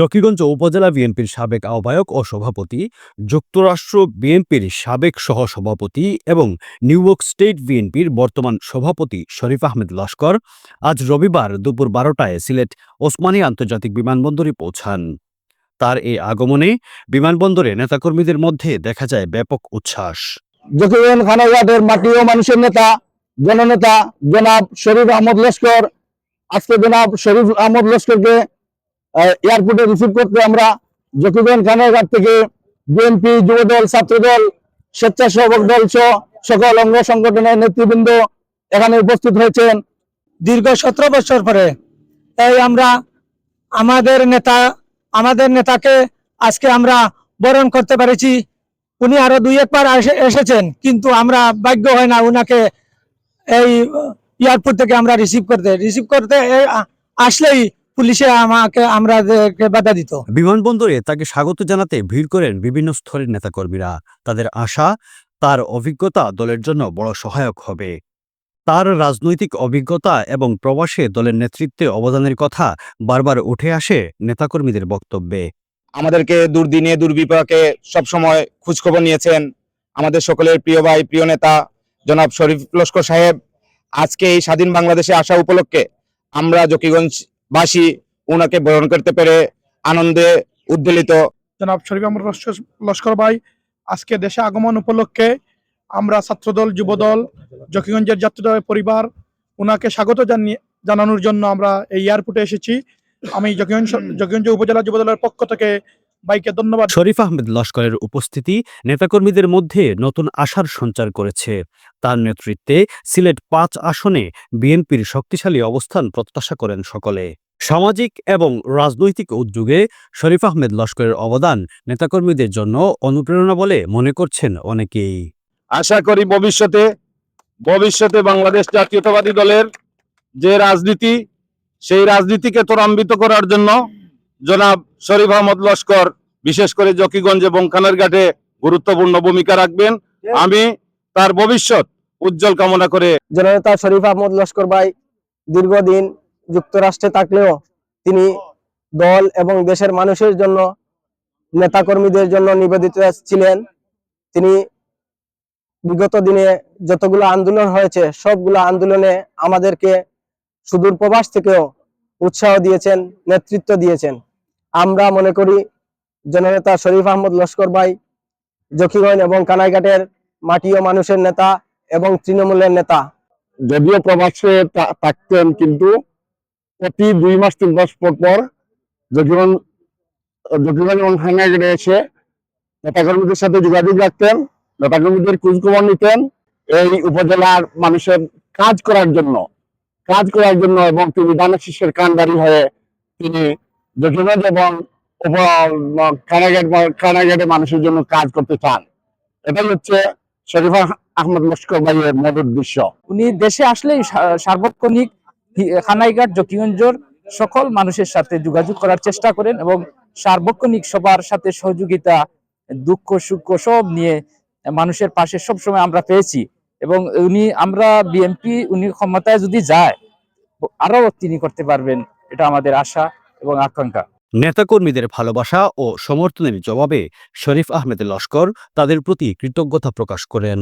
জকিগঞ্জ উপজেলা বিএনপির সাবেক আহ্বায়ক ও সভাপতি, যুক্তরাষ্ট্র বিএনপির সাবেক সহসভাপতি এবং নিউইয়র্ক স্টেট বিএনপির বর্তমান সভাপতি শরীফ আহমেদ লস্কর আজ রবিবার দুপুর বারোটায় সিলেট ওসমানী আন্তর্জাতিক বিমানবন্দরে পৌঁছান। তার এই আগমনে বিমানবন্দরে নেতাকর্মীদের মধ্যে দেখা যায় ব্যাপক উচ্ছ্বাস। মাটি ও মানুষের নেতা, জননেতা জনাব শরীফ আহমদ লস্কর। আজকে জনাব শরীফ আহমদ লস্করকে এয়ারপোর্টে রিসিভ করতে আমরা জকিগঞ্জ খানাঘাট থেকে বিএনপি যুবদল, ছাত্রদল, স্বেচ্ছাসেবক দল সহ সকল অঙ্গ সংগঠনের নেতৃবৃন্দ এখানে উপস্থিত হয়েছেন। দীর্ঘ সতেরো বছর পরে তাই আমরা আমাদের নেতা, আমাদের নেতাকে আজকে আমরা বরণ করতে পেরেছি। উনি আরও দুই একবার এসে- এসেছেন, কিন্তু আমরা ভাগ্য হয় না উনাকে এই এয়ারপোর্ট থেকে আমরা রিসিভ করতে রিসিভ করতে আসলেই পুলিশে আমাকে আমরা বাধা দিত। বিমানবন্দরে তাকে স্বাগত জানাতে ভিড় করেন বিভিন্ন স্তরের নেতাকর্মীরা। তাদের আশা তার অভিজ্ঞতা দলের জন্য বড় সহায়ক হবে। তার রাজনৈতিক অভিজ্ঞতা এবং প্রবাসে দলের নেতৃত্বে অবদানের কথা বারবার উঠে আসে নেতাকর্মীদের বক্তব্যে। আমাদেরকে দুর্দিনে দুর্বিপাকে সবসময় খোঁজখবর নিয়েছেন আমাদের সকলের প্রিয় ভাই প্রিয় নেতা জনাব শরীফ লস্কর সাহেব। আজকে এই স্বাধীন বাংলাদেশে আসা উপলক্ষে আমরা জকিগঞ্জবাসী ওনাকে বরণ করতে পেরে আনন্দে উদ্বেলিত। জনাব শরীফ আহমদ লস্কর- ভাই, আজকে দেশে আগমন উপলক্ষে আমরা ছাত্রদল, যুবদল, জকিগঞ্জের যাত্রীদলের পরিবার ওনাকে স্বাগত জানিয়ে, জানানোর জন্য আমরা এই এয়ারপোর্টে এসেছি। আমি জকিগঞ্জ জকিগঞ্জ উপজেলা যুবদলের পক্ষ থেকে ভাইকে ধন্যবাদ। শরীফ আহমেদ লস্করের উপস্থিতি নেতাকর্মীদের মধ্যে নতুন আশার সঞ্চার করেছে। তার নেতৃত্বে সিলেট পাঁচ আসনে বিএনপির শক্তিশালী অবস্থান প্রত্যাশা করেন সকলে। সামাজিক এবং রাজনৈতিক উদ্যোগে শরীফ আহমেদ লস্করের অবদান নেতাকর্মীদের জন্য অনুপ্রেরণা বলে মনে করছেন অনেকেই। আশা করি ভবিষ্যতে ভবিষ্যতে বাংলাদেশ জাতীয়তাবাদী দলের যে রাজনীতি সেই রাজনীতিকে ত্বরান্বিত করার জন্য জনাব শরীফ আহমদ লস্কর বিশেষ করে জকিগঞ্জ এবং খানারঘাটে গুরুত্বপূর্ণ ভূমিকা রাখবেন। আমি তার ভবিষ্যৎ উজ্জ্বল কামনা করে জননেতা শরীফ আহমদ লস্কর ভাই দীর্ঘদিন যুক্তরাষ্ট্রে থাকলেও তিনি দল এবং দেশের মানুষের জন্য নেতাকর্মীদের জন্য নিবেদিত ছিলেন। তিনি বিগত দিনে যতগুলো আন্দোলন হয়েছে সবগুলো আন্দোলনে আমাদেরকে সুদূর প্রবাস থেকেও উৎসাহ দিয়েছেন নেতৃত্ব দিয়েছেন। আমরা মনে করি জননেতা শরীফ আহমদ লস্কর ভাই, জকিগঞ্জ এবং কানাইঘাটের মাটি ও মানুষের নেতা এবং তৃণমূলের নেতা। যদিও প্রবাসে থাকতেন, কিন্তু প্রতি দুই মাস, তিন মাস পর পর জকিগঞ্জ জকিগঞ্জ এবং খানারঘাটে এসে নেতাকর্মীদের সাথে যোগাযোগ রাখতেন, নেতাকর্মীদের খোঁজখবর নিতেন এই উপজেলার মানুষের কাজ করার জন্য। কাজ করার জন্য এবং তিনি দানের শীর্ষের কান্ডারি হয়ে তিনি জকিগঞ্জ এবং কানাঘাট মানুষের জন্য কাজ করতে চান। এটাই হচ্ছে শরীফা আহমদ লস্কর ভাইয়ের মূল উদ্দেশ্য। উনি দেশে আসলেই সা- সার্বক্ষণিক খানাইঘাট, জকিগঞ্জর সকল মানুষের সাথে যোগাযোগ করার চেষ্টা করেন এবং সার্বক্ষণিক সবার সাথে সহযোগিতা, দুঃখ, সুখ সব নিয়ে মানুষের পাশে সব সময় আমরা পেয়েছি এবং উনি, আমরা বিএনপি, উনি ক্ষমতায় যদি যায় আরও তিনি করতে পারবেন, এটা আমাদের আশা। এবং আকাঙ্ক্ষা। নেতাকর্মীদের ভালোবাসা ও সমর্থনের জবাবে শরীফ আহমেদ লস্কর তাদের প্রতি কৃতজ্ঞতা প্রকাশ করেন।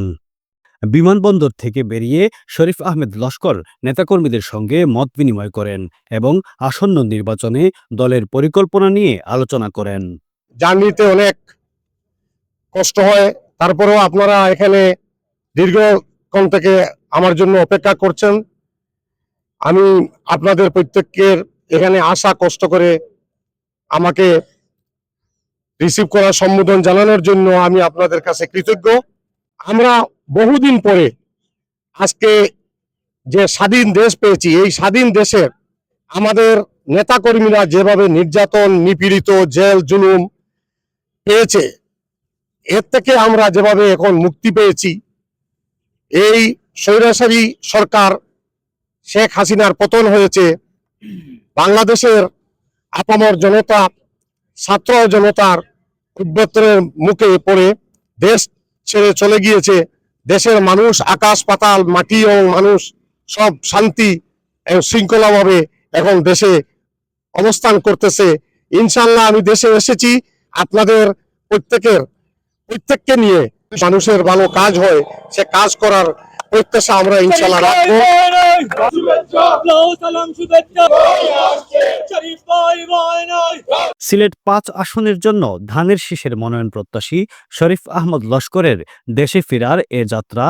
বিমানবন্দর থেকে বেরিয়ে শরীফ আহমেদ লস্কর নেতাকর্মীদের সঙ্গে মত বিনিময় করেন এবং আসন্ন নির্বাচনে দলের পরিকল্পনা নিয়ে আলোচনা করেন। জার্নিতে অনেক কষ্ট হয় তারপরেও আপনারা এখানে দীর্ঘক্ষণ থেকে আমার জন্য অপেক্ষা করছেন। আমি আপনাদের প্রত্যেকের এখানে আসা কষ্ট করে আমাকে রিসিভ করার সম্বোধন জানানোর জন্য আমি আপনাদের কাছে কৃতজ্ঞ। আমরা বহুদিন পরে আজকে যে স্বাধীন দেশ পেয়েছি, এই স্বাধীন দেশের আমাদের নেতাকর্মীরা যেভাবে নির্যাতন, নিপীড়িত, জেল, জুলুম পেয়েছে, এর থেকে আমরা যেভাবে এখন মুক্তি পেয়েছি, এই স্বৈরাচারী সরকার শেখ হাসিনার পতন হয়েছে। বাংলাদেশের আপামর জনতা ছাত্র জনতার উদ্বর্তনের মুখে পড়ে দেশ ছেড়ে চলে গিয়েছে। দেশের মানুষ, আকাশ, পাতাল, মাটি এবং মানুষ সব শান্তি শৃঙ্খলাভাবে এখন দেশে অবস্থান করতেছে। ইনশাল্লাহ আমি দেশে এসেছি। আপনাদের প্রত্যেকের, প্রত্যেককে নিয়ে মানুষের ভালো কাজ হয়। সে কাজ করার প্রত্যাশা আমরা ইনশাল্লাহ রাখব। সিলেট পাঁচ আসনের জন্য ধানের শীষের মনোনয়ন প্রত্যাশী শরীফ আহমদ লস্করের দেশে ফেরার এ যাত্রা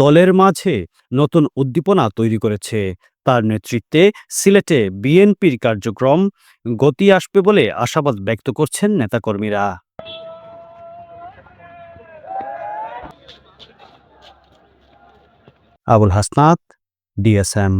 দলের মাঝে নতুন উদ্দীপনা তৈরি করেছে। তার নেতৃত্বে সিলেটে বিএনপির কার্যক্রম গতি আসবে বলে আশাবাদ ব্যক্ত করছেন নেতাকর্মীরা। আবুল হাসনাত ডিএসএম